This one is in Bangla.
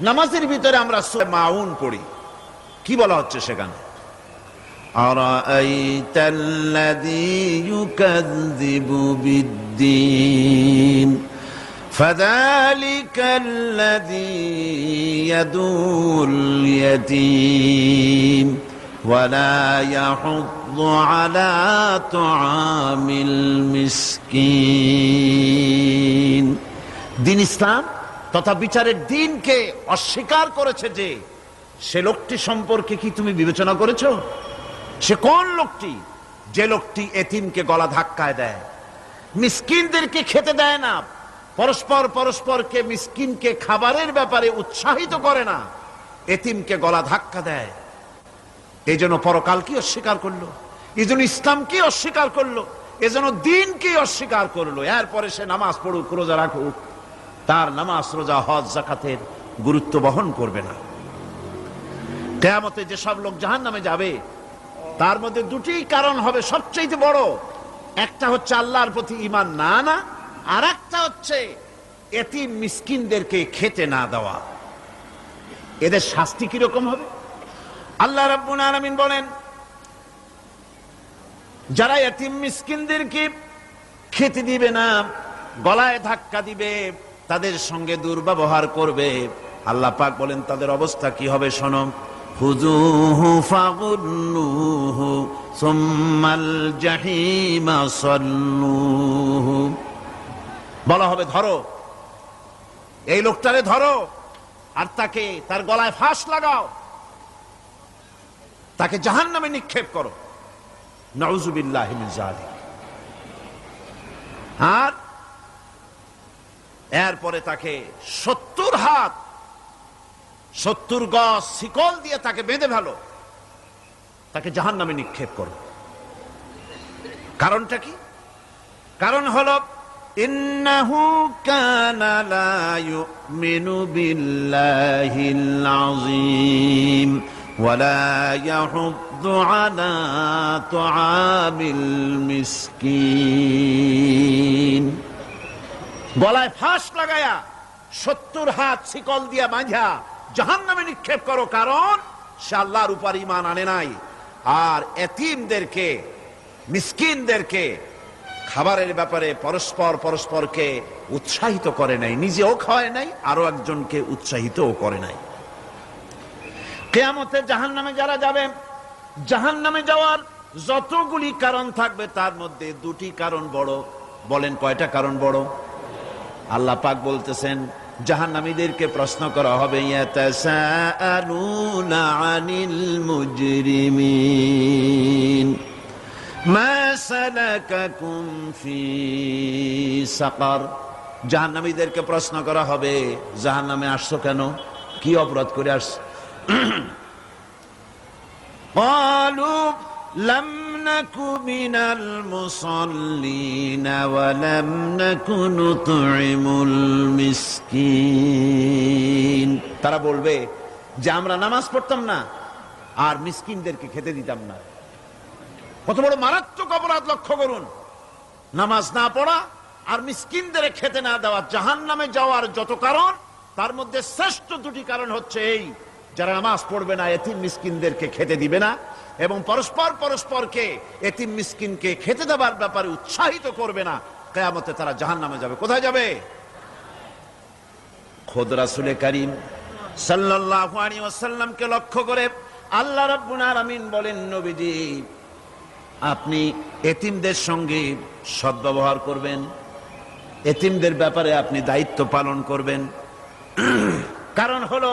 নামাজের ভিতরে আমরা সূরা মাউন পড়ি কি বলা হচ্ছে সেখানে أرأيت الذي يكذب بالدين فذلك الذي يدعو اليتيم ولا يحض على طعام المسكين দিন ইসলাম তথা বিচারের দিনকে অস্বীকার করেছে যে সে লোকটি সম্পর্কে কি তুমি বিবেচনা করেছ? সে কোন লোকটি? যে লোকটি এতিমকে গলা ধাক্কায় দেয়। মিসকিনদেরকে খেতে দেয় না। পরস্পর পরস্পরকে মিসকিনকে খাবারের ব্যাপারে উৎসাহিত করে না। এতিমকে গলা ধাক্কা দেয়। এই জন্য পরকালকে অস্বীকার করল। এই জন্য ইসলামকে অস্বীকার করল। এই জন্য দিনকে অস্বীকার করল। এরপরে সে নামাজ পড়ুক, রোজা রাখুক। তার নামাজ, রোজা, হজ, জাকাতের গুরুত্ব বহন করবে না। কেয়ামতে যেসব লোক জাহান নামে যাবে, তার মধ্যে দুটি কারণ হবে সবচেয়ে বড়। একটা হচ্ছে আল্লাহর প্রতি ইমান না না আর একটা হচ্ছে এতিম মিসকিনদেরকে খেতে না দেওয়া। এদের শাস্তি কীরকম হবে? আল্লাহ রাব্বুল আলামিন বলেন, যারা এতিম মিসকিনদেরকে খেতে দিবে না, গলায় ধাক্কা দিবে তাদের সঙ্গে দুর্ব্যবহার করবে। আল্লাহ পাক বলেন, তাদের অবস্থা কি হবে শোনো। বলা হবে, ধরো। এই লোকটারে ধরো আর তাকে তার গলায় ফাঁস লাগাও। তাকে জাহান নামে নিক্ষেপ করো। নজুবিল্লাহ আর এরপরে তাকে সত্তর হাত, সত্তর গজ শিকল দিয়ে তাকে বেঁধে ভালো তাকে জাহান নামে নিক্ষেপ করো। কারণটা কি? কারণ হল, ইন্নাহু কানা লা ইউমিনু বিল্লাহিল আযীম ওয়ালা ইয়াহুদ্দু আলা তুআমিল মিসকিন। গলায় ফাঁস লাগায়া সত্তর হাত শিকল দিয়া বাঁধা জাহান নামে নিক্ষেপ করো, কারণ সে আল্লাহর উপর ইমান আনে নাই। আর এতিমদেরকে, মিসকিনদেরকে, খাবারের ব্যাপারে পরস্পর পরস্পরকে উৎসাহিত করে নাই। নিজেও খাওয়ায় নাই আরও একজনকে উৎসাহিতও করে নাই। কেয়ামতে জাহান নামে যারা যাবে জাহান নামে যাওয়ার যতগুলি কারণ থাকবে, তার মধ্যে দুটি কারণ বড়। বলেন কয়টা কারণ বড়? আল্লাহ পাক বলতেছেন জাহান্নামীদেরকে প্রশ্ন করা হবে ইয়াতাসাআলুনা আনিল মুজরিমিন মা সালাকাকুম ফি সাকার জাহান্নামীদেরকে প্রশ্ন করা হবে জাহান্নামে আসছো কেন কি অপরাধ করে আসছো قالوا لم نك من المصلين ولم نك نطعم المسكين তারা বলবে যে আমরা নামাজ পড়তাম না আর মিসকিনদেরকে খেতে দিতাম না কত বড় মারাত্মক অপরাধ লক্ষ্য করুন নামাজ না পড়া আর মিসকিনদের খেতে না দেওয়া জাহান নামে যাওয়ার যত কারণ তার মধ্যে শ্রেষ্ঠ দুটি কারণ হচ্ছে এই যারা নামাজ পড়বে না, এতিম মিসকিনদেরকে খেতে দিবে না এবং পরস্পর পরস্পরকে এতিম মিসকিনকে খেতে দেওয়ার ব্যাপারে উৎসাহিত করবে না, কেয়ামতে তারা জাহান নামে যাবে। কোথায় যাবে? খোদ রাসুলে করিম সাল্লাল্লাহু আলাইহি ওয়াসাল্লামকে লক্ষ্য করে আল্লাহ রাব্বুল আলামিন বলেন, নবীজি, আপনি এতিমদের সঙ্গে সদ্ব্যবহার করবেন, এতিমদের ব্যাপারে আপনি দায়িত্ব পালন করবেন। কারণ হলো